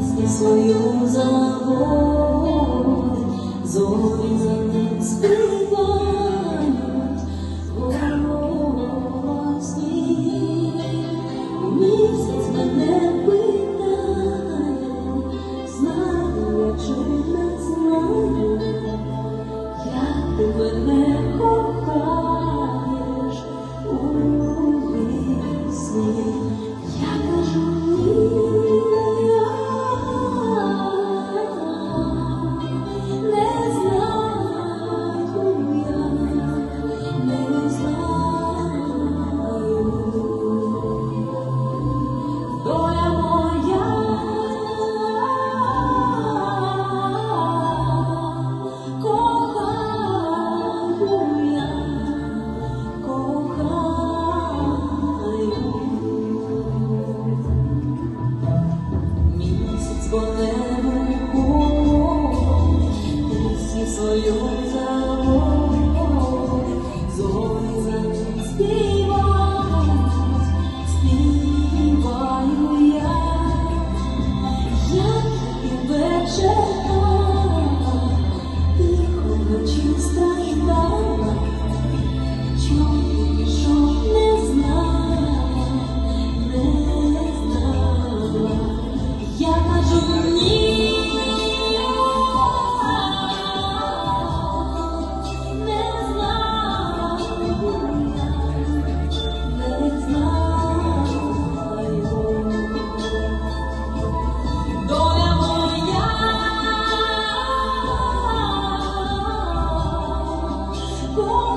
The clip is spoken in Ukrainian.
Песню свою забор. Свою 过。